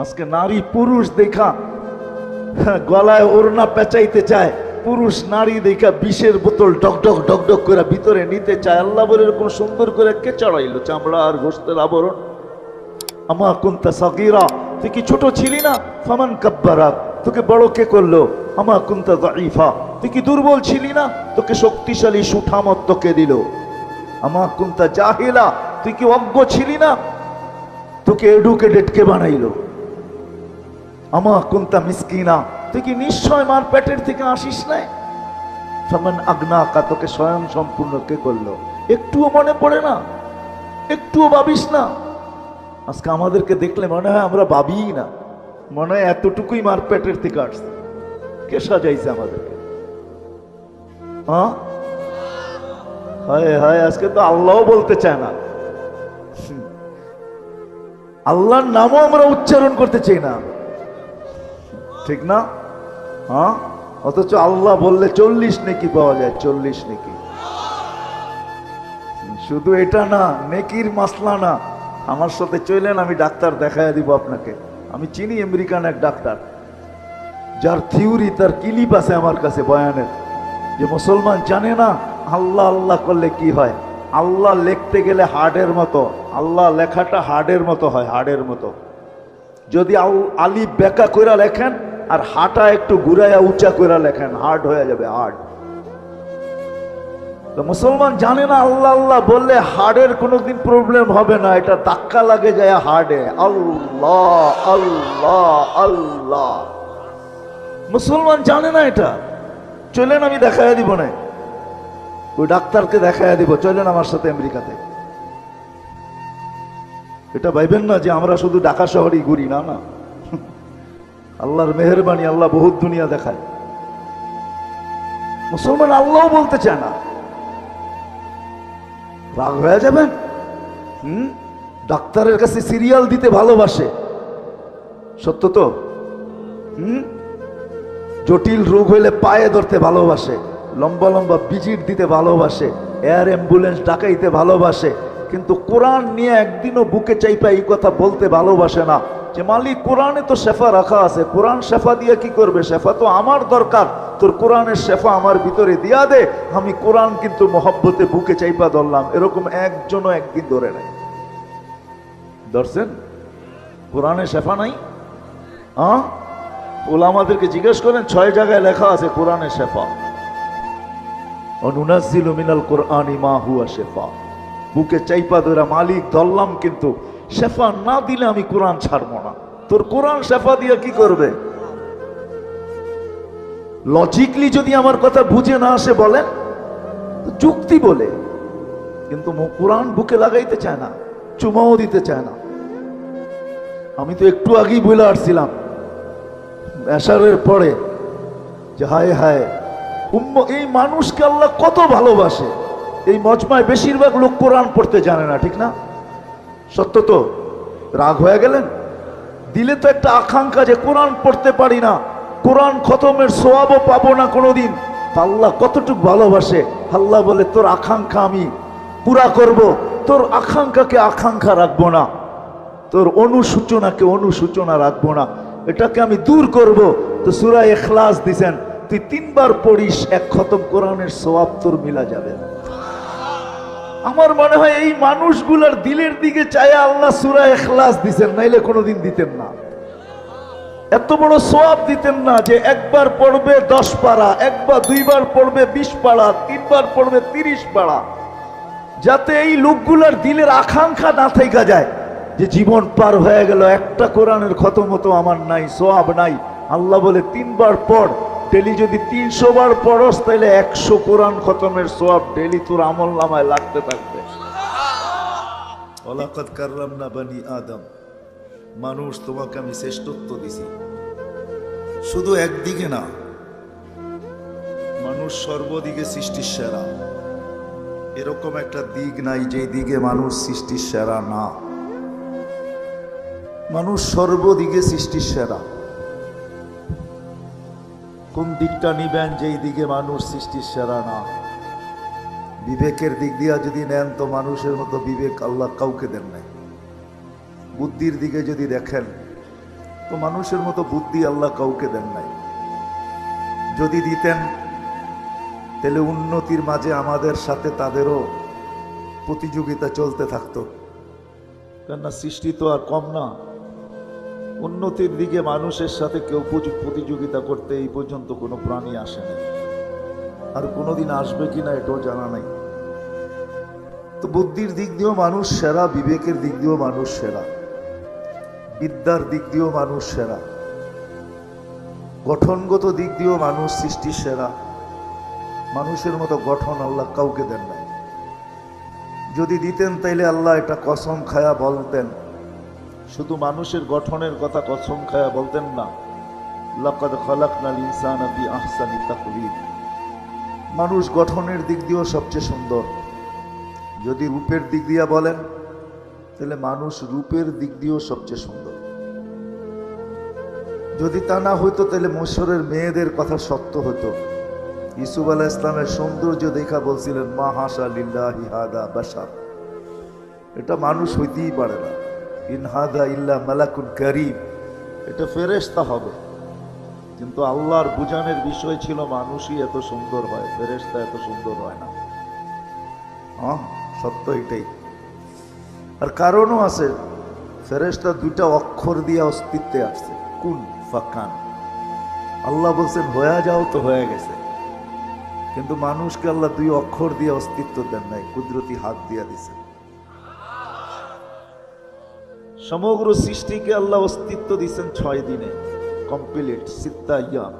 আজকে নারী পুরুষ দেখা হ্যাঁ, গলায় ওড়না পেঁচাইতে চায় পুরুষ নারী দেখা বিষের বোতল ডক ডক ডক ডক করে ভিতরে নিতে চায়। আল্লাহ বলে এরকম সুন্দর করে কে চড়াইলো? চামড়া আর গোস্তের আবরণ। আমা কুন্তা সাকিরা তুই কি ছোট ছিলি না? ফামান কাব্বারাক তোকে বড় কে করল? আমা কুন্তা দাইফা তুই কি দুর্বল ছিলি না? তোকে শক্তিশালী সুঠামত তোকে দিল। আমা কুন্তা জাহিলা তুই কি অজ্ঞ ছিলি না? তোকে এডুকেটেড কে বানাইলো? আমা কুন্তা মিসকিনা, তুই কি নিশ্চয় মার পেটের থেকে আসিস নাই ফামান আগ্নাকা তোকে স্বয়ং সম্পূর্ণ কে করল? একটুও মনে পড়ে না, একটুও ভাবিস না। আজকে আমাদেরকে দেখলে মনে হয় আমরা ভাবিই না। মনে হয় এতটুকুই মার পেটের থেকে আসছে। কে সাজাইছে আমাদেরকে? হ্যাঁ হায় হায়, আজকে তো আল্লাহও বলতে চায় না। আল্লাহর নামও আমরা উচ্চারণ করতে চাই না। ঠিক না? হ্যাঁ? অথচ আল্লাহ বললে চল্লিশ নেকি পাওয়া যায়, চল্লিশ নেকি। শুধু এটা না, নেকির মাসলা না। আমার সাথে চলেন আমি ডাক্তার দেখায় দিব আপনাকে। আমি চিনি আমেরিকান এক ডাক্তার। যার থিওরি, তার কিলিপ আছে আমার কাছে বয়ানের। যে মুসলমান জানে না, আল্লাহ আল্লাহ করলে কি হয়? আল্লাহ লিখতে গেলে হার্ডের মতো, আল্লাহ লেখাটা হার্ডের মতো হয়, হার্ডের মতো। যদি আল- বেকা কইরা লেখেন আর হাটা একটু ঘুরাইয়া উঁচা কইরা লেখেন হার্ড হয়ে যাবে হার্ড তো মুসলমান জানে না, আল্লাহ আল্লাহ বললে হার্ডের কোনোদিন প্রবলেম হবে না, এটা ধাক্কা লাগে যায় হার্ডে আল্লাহ আল্লাহ আল্লাহ। মুসলমান জানে না এটা। চলেন আমি দেখাইয়া দিব না। ওই ডাক্তারকে দেখাইয়া দিব, চলেন আমার সাথে আমেরিকাতে। এটা ভাইবেন না যে আমরা শুধু ঢাকা শহরেই ঘুরি, না না। আল্লাহর মেহরবানি আল্লাহ বহুত দুনিয়া দেখায়। মুসলমান আল্লাহ বলতে চায় না। রাগ হয়ে যাবেন? হুম? ডাক্তারের কাছে সিরিয়াল দিতে ভালোবাসে। সত্য তো? হুম? জটিল রোগ হইলে পায়ে ধরতে ভালোবাসে, লম্বা লম্বা বিজিট দিতে ভালোবাসে, এয়ার অ্যাম্বুলেন্স ডাকাইতে ভালোবাসে, কিন্তু কোরআন নিয়ে একদিনও বুকে চাইপা এই কথা বলতে ভালোবাসে না। যে মালিক, কোরআনে তো শেফা রাখা আছে। কোরআন শেফা দিয়ে কি করবে? শেফা তো আমার দরকার। তোর কোরআনের শেফা আমার ভিতরে দিয়া দে। আমি কোরআন কিন্তু মহব্বতে বুকে চাইপা ধরলাম। এরকম একজনও একদিন ধরে নাই। ধরছেন? কোরআনে শেফা নাই? হ্যাঁ ওলামাদেরকে জিজ্ঞেস করেন, ছয় জায়গায় লেখা আছে কোরআনে শেফা। অনুনাজিল মিনাল কোরআন মা হুয়া শেফা। বুকে চাইপা ধরা মালিক, ধরলাম কিন্তু শেফা না দিলে আমি কোরআন ছাড়বো না। তোর কোরআন শেফা দিয়ে কি করবে? লজিকলি যদি আমার কথা বুঝে না আসে বলেন যুক্তি বলে। কিন্তু কোরআন বুকে লাগাইতে চায় না, চুমাও দিতে চায় না। আমি তো একটু আগেই বলে আসছিলাম, এশারের পরে যে হায় হায় এই মানুষকে আল্লাহ কত ভালোবাসে। এই মজমায় বেশিরভাগ লোক কোরআন পড়তে জানে না, ঠিক না? সত্য তো? রাগ হয়ে গেলেন? দিলে তো একটা আকাঙ্ক্ষা যে কোরআন পড়তে পারি না। কোরআন খতমের সোয়াবও পাবো না কোনোদিন। আল্লাহ কতটুক ভালোবাসে। আল্লাহ বলে, তোর আকাঙ্ক্ষা আমি পুরা করব। তোর আকাঙ্ক্ষাকে আকাঙ্ক্ষা রাখব না। তোর অনুসূচনাকে অনুসূচনা রাখব না। এটাকে আমি দূর করব। তো সুরা এখলাস দিছেন। তুই তিনবার পড়িস, এক খতম কোরআনের সোয়াব তোর মিলা যাবে আমার মনে হয় এই মানুষগুলার দিলের দিকে চায় আল্লাহ সুরা এখলাস দিছেন, নাইলে কোনোদিন দিতেন না। এত বড় সোয়াব দিতেন না যে একবার পড়বে দশ পাড়া, একবার দুইবার পড়বে বিশ পাড়া, তিনবার পড়বে তিরিশ পাড়া। যাতে এই লোকগুলার দিলের আকাঙ্ক্ষা না থেকে যায়, যে জীবন পার হয়ে গেল, একটা কোরআনের হতো আমার নাই, সোয়াব নাই। আল্লাহ বলে, তিনবার পর ডেলি যদি তিনশো বার পড়স তাহলে একশো কোরআন খতমের সোয়াব ডেলি তোর আমল নামায় লাগতে থাকবে। ওলাকত কারলাম না বানি আদম। মানুষ তোমাকে আমি শ্রেষ্ঠত্ব দিছি। শুধু একদিকে না, মানুষ সর্বদিকে সৃষ্টির সেরা। এরকম একটা দিক নাই যে দিকে মানুষ সৃষ্টির সেরা না। মানুষ সর্বদিকে সৃষ্টির সেরা। কোন দিকটা নিবেন যেই দিকে মানুষ সৃষ্টির সেরা না? বিবেকের দিক দিয়া যদি নেন তো মানুষের মতো বিবেক আল্লাহ কাউকে দেন নাই। বুদ্ধির দিকে যদি দেখেন, তো মানুষের মতো বুদ্ধি আল্লাহ কাউকে দেন নাই। যদি দিতেন, তাহলে উন্নতির মাঝে আমাদের সাথে তাদেরও প্রতিযোগিতা চলতে থাকতো। কেননা সৃষ্টি তো আর কম না। উন্নতির দিকে মানুষের সাথে কেউ প্রতি- প্রতিযোগিতা করতে এই পর্যন্ত কোনো প্রাণী আসেনি। আর কোনোদিন আসবে কিনা এটাও জানা নাই। তো বুদ্ধির দিক দিয়েও মানুষ সেরা, বিবেকের দিক দিয়েও মানুষ সেরা, বিদ্যার দিক দিয়েও মানুষ সেরা, গঠনগত দিক দিয়েও মানুষ সৃষ্টির সেরা। মানুষের মতো গঠন আল্লাহ কাউকে দেন নাই। যদি দিতেন তাইলে আল্লাহ এটা কসম খায়া বলতেন শুধু মানুষের গঠনের কথা কসম খায়া বলতেন না। লাকাদ খালাকনাল ইনসানা ফি আহসানি তাকওয়িম মানুষ গঠনের দিক দিয়েও সবচেয়ে সুন্দর। যদি রূপের দিক দিয়া বলেন, তাহলে মানুষ রূপের দিক দিয়েও সবচেয়ে সুন্দর। যদি তা না হইতো, তাহলে মৈশরের মেয়েদের কথা সত্য হতো ইসুফ আলাহ ইসলামের সৌন্দর্য দেখা বলছিলেন, মা হাসা লিল্লাহি হাদা বাসার এটা মানুষ হইতেই পারে না। ইনহাদা ইল্লা মালাকুন করিম। এটা ফেরেশতা হবে। কিন্তু আল্লাহর বুঝানের বিষয় ছিল মানুষই এত সুন্দর হয়, ফেরেশতা এত সুন্দর হয় না। হ্যাঁ সত্য এটাই। আর কারণও আছে, ফেরেশতা দুইটা অক্ষর দিয়ে অস্তিত্বে আসছে কুন ফাকান আল্লাহ বলছেন হয়ে যাও তো হয়ে গেছে। কিন্তু মানুষকে আল্লাহ দুই অক্ষর দিয়ে অস্তিত্ব দেন নাই, কুদরতি হাত দিয়ে দিছেন। সমগ্র সৃষ্টিকে আল্লাহ অস্তিত্ব দিচ্ছেন ছয় দিনে। Complete সিত্তা, yam.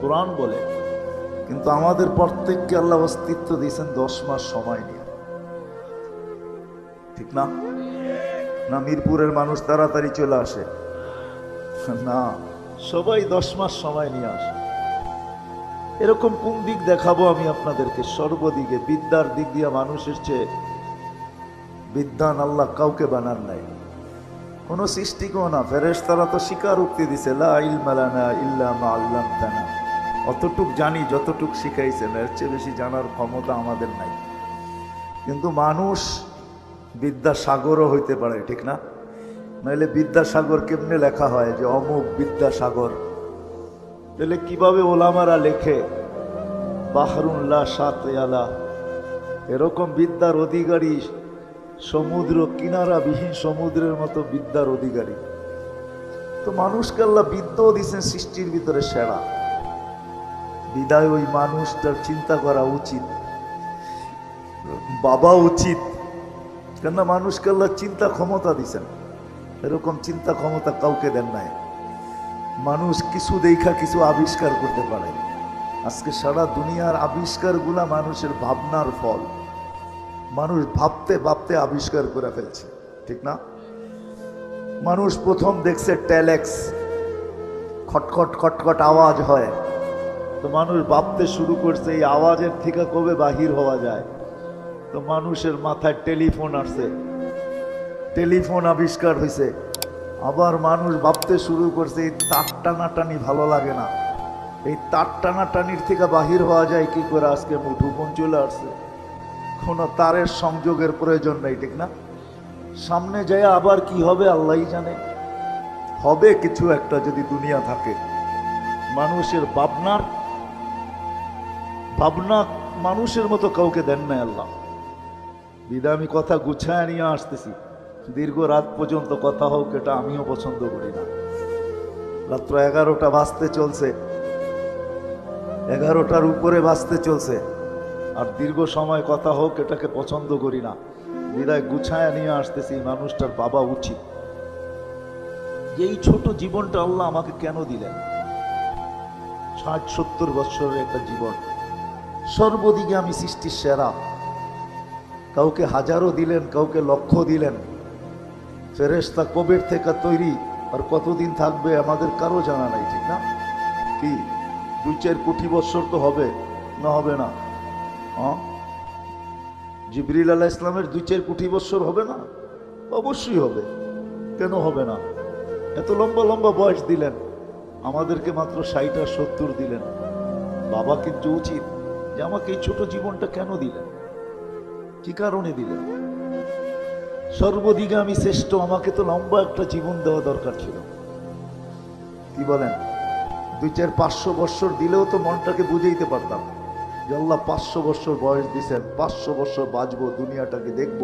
কোরআন বলে, কিন্তু আমাদের প্রত্যেককে আল্লাহ অস্তিত্ব দিয়েছেন দশ মাস সময় নিয়ে। ঠিক না? না, মিরপুরের মানুষ তাড়াতাড়ি চলে আসে? না। সবাই দশ মাস সময় নিয়ে আসে। এরকম কোন দিক দেখাবো আমি আপনাদেরকে? সর্বদিকে বিদ্যার দিক দিয়ে মানুষের চেয়ে বিদ্যান আল্লাহ কাউকে বানান নাই। কোন সৃষ্টিকেও না। ফেরেশ তারা তো স্বীকার উক্তি দিছে, লা ইলমালানা ইল্লা মা আল্লামতানা। অতটুক জানি, যতটুক শিখাইছেন এর চেয়ে বেশি জানার ক্ষমতা আমাদের নাই। কিন্তু মানুষ বিদ্যাসাগরও হইতে পারে, ঠিক না? নাইলে বিদ্যাসাগর কেমনে লেখা হয় যে অমুক বিদ্যাসাগর? তাহলে কীভাবে ওলামারা লেখে বাহরুল্লাহ সাতয়ালা এরকম বিদ্যার অধিকারী সমুদ্র কিনারাবিহীন সমুদ্রের মতো বিদ্যার অধিকারী। তো মানুষকে আল্লাহ বিদ্যাও দিচ্ছেন সৃষ্টির ভিতরে সেরা। বিদায় ওই মানুষটার চিন্তা করা উচিত। বাবা উচিত। কেননা মানুষকে আল্লাহ চিন্তা ক্ষমতা দিছেন এরকম চিন্তা ক্ষমতা কাউকে দেন নাই। মানুষ কিছু দেখা, কিছু আবিষ্কার করতে পারে। আজকে সারা দুনিয়ার আবিষ্কারগুলা মানুষের ভাবনার ফল। মানুষ ভাবতে ভাবতে আবিষ্কার করে ফেলছে, ঠিক না? মানুষ প্রথম দেখছে ট্যালেক্স খটখট খটখট আওয়াজ হয়। তো মানুষ ভাবতে শুরু করছে, এই আওয়াজের থেকে কবে বাহির হওয়া যায়? তো মানুষের মাথায় টেলিফোন আসছে। টেলিফোন আবিষ্কার হয়েছে আবার মানুষ ভাবতে শুরু করছে, এই তার টানাটানি ভালো লাগে না। এই তার টানাটানির থেকে বাহির হওয়া যায়, কি করে আজকে মুঠোফোন চলে আসছে? কোনো তারের সংযোগের প্রয়োজন নেই, ঠিক না? সামনে যায় আবার কি হবে, আল্লাহই জানে। হবে কিছু একটা যদি দুনিয়া থাকে। মানুষের ভাবনার ভাবনা মানুষের মতো কাউকে দেন না আল্লাহ। বিদা আমি কথা গুছায় নিয়ে আসতেছি। দীর্ঘ রাত পর্যন্ত কথা হোক, এটা আমিও পছন্দ করি না। রাত্র এগারোটা বাজতে চলছে। এগারোটার উপরে বাজতে চলছে। আর দীর্ঘ সময় কথা হোক, এটাকে পছন্দ করি না। বিদায় গুছায় নিয়ে আসতেছি মানুষটার বাবা উচিত। এই ছোট জীবনটা আল্লাহ আমাকে কেন দিলেন? ষাট, সত্তর বৎসরের একটা জীবন। সর্বদিকে আমি সৃষ্টির সেরা। কাউকে হাজারও দিলেন, কাউকে লক্ষ দিলেন। ফেরেস্তা কবের থেকে তৈরি। আর কতদিন থাকবে আমাদের কারও জানা নাই, ঠিক না? কি? দুই চার কোটি বছর তো হবে, না হবে না। জিবরিল আলাহ ইসলামের দুই চার কোটি বছর হবে না? অবশ্যই হবে। কেন হবে না? এত লম্বা লম্বা বয়স দিলেন। আমাদেরকে মাত্র ষাট সত্তর দিলেন। বাবা কিন্তু উচিত যে আমাকে এই ছোট জীবনটা কেন দিলেন? কি কারণে দিলেন? সর্বদিকে আমি শ্রেষ্ঠ, আমাকে তো লম্বা একটা জীবন দেওয়া দরকার ছিল। কি বলেন? দুই চার পাঁচশো বৎসর দিলেও তো মনটাকে বুঝাইতে পারতাম আল্লাহ পাঁচশো বৎসর বয়স দিছেন, পাঁচশো বৎসর বাঁচবো, দুনিয়াটাকে দেখব।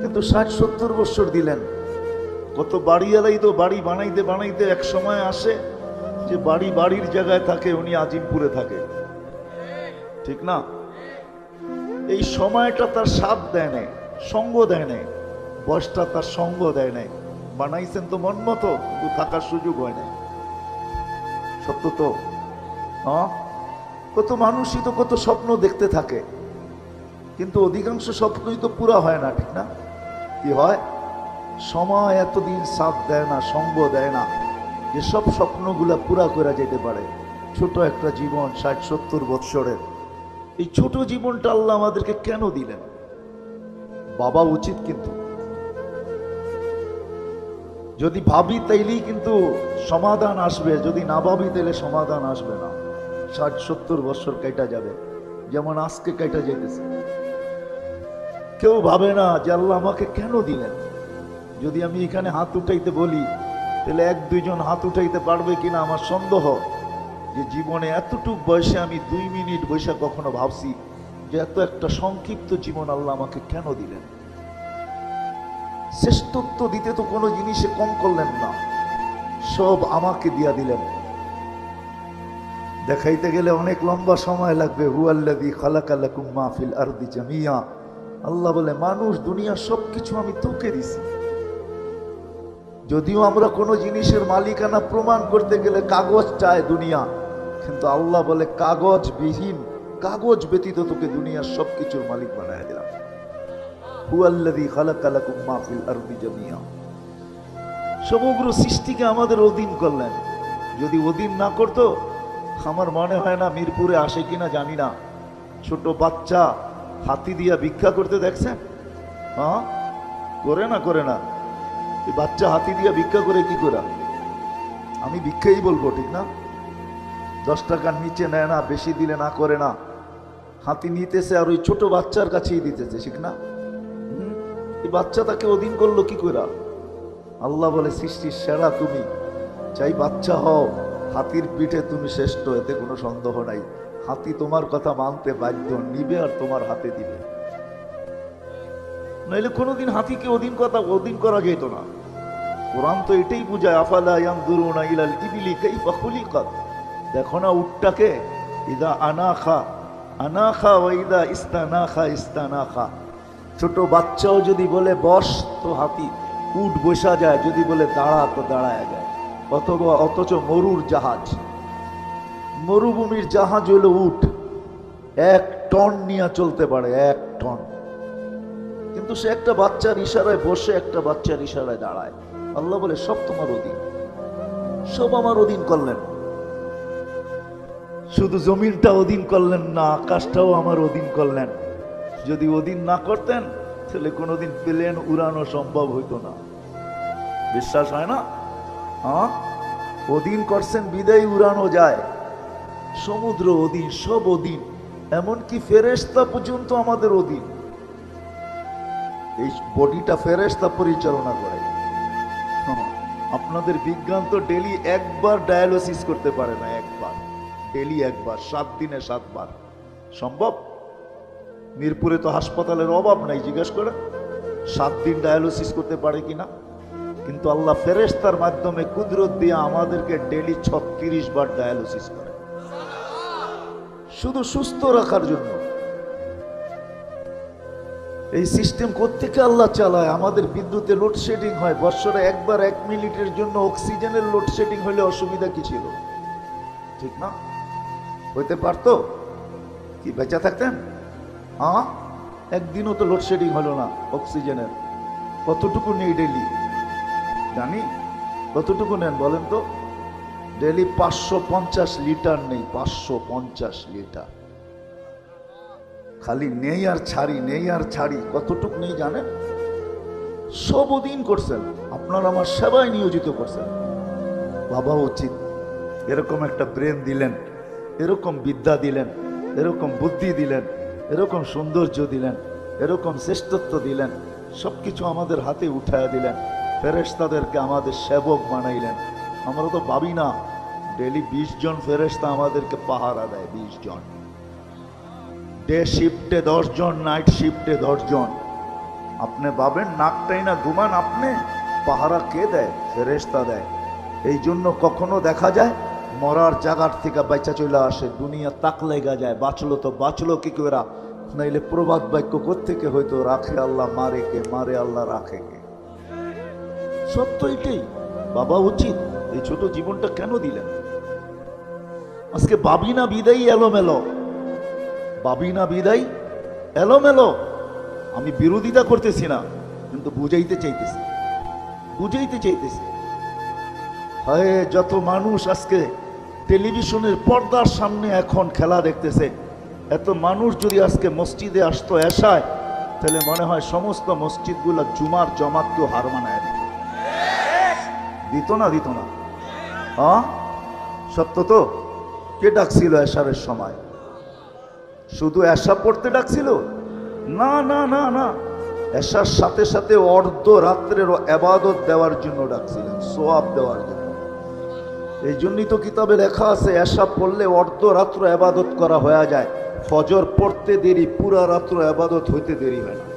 কিন্তু ষাট, সত্তর বৎসর দিলেন। কত বাড়িওয়ালাই তো বাড়ি বানাইতে বানাইতে এক সময় আসে যে বাড়ি বাড়ির জায়গায় থাকে, উনি আজিমপুরে থাকে। ঠিক না? এই সময়টা তার স্বাদ দেয় নাই, সঙ্গ দেয় নাই। বয়সটা তার সঙ্গ দেয় নাই। বানাইছেন তো মন মতো, কিন্তু থাকার সুযোগ হয় নাই। সত্য তো? হ্যাঁ? কত মানুষই তো কত স্বপ্ন দেখতে থাকে। কিন্তু অধিকাংশ স্বপ্নই তো পুরা হয় না, ঠিক না? কি হয়? সময় এতদিন সাথ দেয় না, সঙ্গ দেয় না, যে সব স্বপ্নগুলা পুরা করা যেতে পারে। ছোট একটা জীবন, ষাট, সত্তর বৎসরের। এই ছোট জীবনটা আল্লাহ আমাদেরকে কেন দিলেন? বাবা উচিত কিন্তু। যদি ভাবি তাইলেই কিন্তু সমাধান আসবে, যদি না ভাবি তাইলে সমাধান আসবে না। ষাট, সত্তর বছর কেটা যাবে। যেমন আজকে কেটা যেতেছে কেউ ভাবে না যে আল্লাহ আমাকে কেন দিলেন? যদি আমি এখানে হাত উঠাইতে বলি, তাহলে এক, দুইজন হাত উঠাইতে পারবে কিনা আমার সন্দেহ। যে জীবনে এতটুক বয়সে আমি দুই মিনিট বৈশা কখনো ভাবছি যে এত একটা সংক্ষিপ্ত জীবন আল্লাহ আমাকে কেন দিলেন? শ্রেষ্ঠত্ব দিতে তো কোনো জিনিসে কম করলেন না। সব আমাকে দিয়া দিলেন। দেখাইতে গেলে অনেক লম্বা সময় লাগবে। হুয়াল্লাদি খালাকালাকুম মাহফিল আরদি জামিয়া। আল্লাহ বলে, মানুষ দুনিয়া সব কিছু আমি তোকে দিছি। যদিও আমরা কোনো জিনিসের মালিকানা প্রমাণ করতে গেলে কাগজ চায় দুনিয়া, কিন্তু আল্লাহ বলে কাগজ বিহীন কাগজ ব্যতীত তোকে দুনিয়ার সব কিছুর মালিক বানায় দিলাম। হুয়াল্লাযী খালাকালাকুম মা ফিল আরদি জামিয়া। সমগ্র সৃষ্টিকে আমাদের অধীন করলেন। যদি অধীন না করতো আমার মনে হয় না মিরপুরে আসে কিনা জানি না। ছোট বাচ্চা হাতি দিয়া ভিক্ষা করতে দেখছেন? হ্যাঁ? করে না করে না। বাচ্চা হাতি দিয়া ভিক্ষা করে কি করে? আমি ভিক্ষাই বলব, ঠিক না? দশ টাকার নিচে নেয় না, বেশি দিলে না করে না। হাতি নিতেছে আর ওই ছোট বাচ্চার কাছেই দিতেছে, ঠিক না? এই বাচ্চা তাকে অধীন করল কি করে? আল্লাহ বলে, সৃষ্টির সেরা তুমি। চাই বাচ্চা হও। হাতির পিঠে তুমি শ্রেষ্ঠ, এতে কোনো সন্দেহ নাই। হাতি তোমার কথা মানতে বাধ্য, নিবে আর তোমার হাতে দিবে। নইলে কোনোদিন হাতিকে অধীন কথা অধীন করা যেত না। কোরআন তো এটাই বুঝায়, আফালা ইয়ানজুরুনা ইলাল ইবিলি কাইফা খুলিকাত। দেখো না উটটাকে, ইদা আনাখা আনাখা ওয়া ইদা ইস্তানাখা ইস্তানাখা। ছোট বাচ্চাও যদি বলে, বস তো হাতি। উট বসা যায়, যদি বলে, দাঁড়া তো দাঁড়ায় যায়। অথবা অথচ মরুর জাহাজ। মরুভূমির জাহাজ হলো উঠ এক টন নিয়ে চলতে পারে, এক টন। কিন্তু সে একটা বাচ্চার ইশারায় বসে, একটা বাচ্চার ইশারায় দাঁড়ায়। আল্লাহ বলে, সব তোমার অধীন। সব আমার অধীন করলেন। শুধু জমিনটা অধীন করলেন না, আকাশটাও আমার অধীন করলেন। যদি অধীন না করতেন, তাহলে কোনোদিন প্লেন উড়ানো সম্ভব হইতো না। বিশ্বাস হয় না? হ্যাঁ? অধীন করছেন বিদায় উড়ানো যায়। সমুদ্র অধীন সব অধীন এমনকি ফেরেস্তা পর্যন্ত আমাদের অধীন এই বডিটা ফেরেস্তা পরিচালনা করে। হ্যাঁ, আপনাদের বিজ্ঞান তো ডেলি একবার ডায়ালিসিস করতে পারে না একবার। ডেলি একবার সাত দিনে সাতবার। সম্ভব? মিরপুরে তো হাসপাতালের অভাব নাই জিজ্ঞেস করে। সাত দিন ডায়ালিসিস করতে পারে কিনা? কিন্তু আল্লাহ ফেরেস্তার মাধ্যমে কুদরত দিয়ে আমাদেরকে ডেলি ছত্রিশ বার ডায়ালিসিস করে। শুধু সুস্থ রাখার জন্য। এই সিস্টেম কোত্থেকে আল্লাহ চালায়? আমাদের বিদ্যুতে লোডশেডিং হয়। বৎসরে একবার এক মিনিটের জন্য অক্সিজেনের লোডশেডিং হলে অসুবিধা কি ছিল? ঠিক না? হইতে পারতো? কি, বেঁচে থাকতেন? হ্যাঁ একদিনও তো লোডশেডিং হলো না অক্সিজেনের কতটুকু নেই ডেলি জানি? কতটুকু নেন বলেন তো? ডেলি পাঁচশো পঞ্চাশ লিটার নেই, পাঁচশো পঞ্চাশ লিটার। খালি নেই আর ছাড়ি, নেই আর ছাড়ি, কতটুক নেই জানেন? সব অধীন করছেন, আপনার আমার সেবায় নিয়োজিত করছেন। বাবা উচিত, এরকম একটা ব্রেন দিলেন, এরকম বিদ্যা দিলেন, এরকম বুদ্ধি দিলেন, এরকম সৌন্দর্য দিলেন, এরকম শ্রেষ্ঠত্ব দিলেন সব কিছু আমাদের হাতে উঠায় দিলেন। ফেরেশতাদেরকে আমাদের সেবক বানাইলেন। আমরা তো ভাবি না ডেলি বিশ জন ফেরেস্তা আমাদেরকে পাহারা দেয়, বিশ জন। ডে শিফটে দশ জন, নাইট শিফটে দশ জন। আপনি ভাবেন, নাকটাই না ঘুমান, আপনি পাহারা কে দেয়? ফেরেস্তা দেয়। এই জন্য কখনো দেখা যায়, মরার জায়গার থেকে বাইচা চলে আসে, দুনিয়া তাক লেগা যায়, বাঁচলো তো বাঁচলো কি করে নাইলে প্রবাদ বাক্য থেকে হয়তো রাখে আল্লাহ, মারে কে? মারে আল্লাহ, রাখে কে? সত্য এটাই। বাবা উচিত এই ছোট জীবনটা কেন দিলেন? আজকে বাবিনা বিদায়ী এলোমেলো। বাবিনা বিদায় এলোমেলো। আমি বিরোধিতা করতেছি না, কিন্তু বুঝাইতে চাইতেছি। বুঝাইতে চাইতেছি। হায়, যত মানুষ আজকে টেলিভিশনের পর্দার সামনে এখন খেলা দেখতেছে, এত মানুষ যদি আজকে মসজিদে আসতো এসায়, তাহলে মনে হয় সমস্ত মসজিদগুলো জুমার জমাতকেও হার মানায় দিত। না দিত না। হ্যাঁ সত্য তো? কে ডাকছিল এশারের সময়? শুধু এশা পড়তে ডাকছিল? না না না না। এশার সাথে সাথে অর্ধ রাত্রের এবাদত দেওয়ার জন্য ডাকছিলেন, সোয়াব দেওয়ার জন্য। এই জন্যই তো কিতাবে লেখা আছে, এশা পড়লে অর্ধ রাত্র এবাদত করা হয়ে যায়। ফজর পড়তে দেরি, পুরা রাত্র এবাদত হইতে দেরি হয় না।